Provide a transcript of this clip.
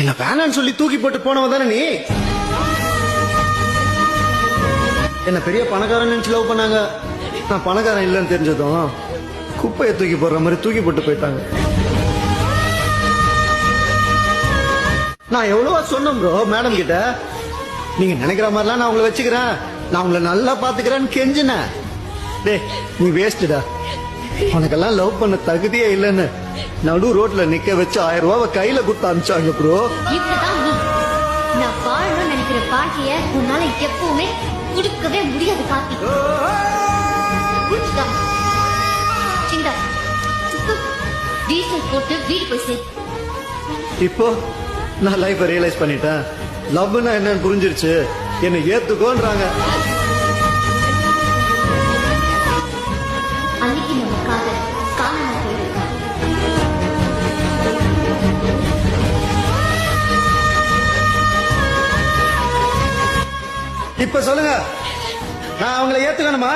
என்ன வேணான்னு சொல்லி தூக்கி போட்டு போனவன் தானே நீ? என்ன பெரிய பணக்காரன் நினைச்சு லவ் பண்ணாங்க? நான் பணக்காரன் இல்லைன்னு தெரிஞ்சதும் குப்பையை தூக்கி போடுற மாதிரி தூக்கி போட்டு போயிட்டாங்க. நான் எவ்வளவா சொன்னேன் ப்ரோ மேடம் கிட்ட. நீங்க நினைக்கிற மாதிரிலாம் நான் உங்களை வச்சுக்கிறேன். நான் உங்களை நல்லா பாத்துக்கிறேன்னு கெஞ்சினேன். டேய் நீ வேஸ்ட்டுடா உனக்கெல்லாம் லவ் பண்ண தகுதியே இல்லைன்னு நடு ரோட்ல நிக்க வச்சு ஆயிரம் ரூபாவை கையில கொடுத்து அனுப்பிச்சாங்க ப்ரோ நான் வாழணும்னு நினைக்கிற வாழ்க்கைய உன்னால எப்பவுமே கொடுக்கவே முடியாது? சிந்தா டீசல் போட்டு வீடு போய் சேர். இப்போ நான் லைஃபை ரியலைஸ் பண்ணிட்டேன். லவ்னா என்னன்னு புரிஞ்சிருச்சு. என்னை ஏத்துக்கோன்றாங்க. இப்ப சொல்லுங்க. நான் அவங்களை ஏத்துக்கணுமா?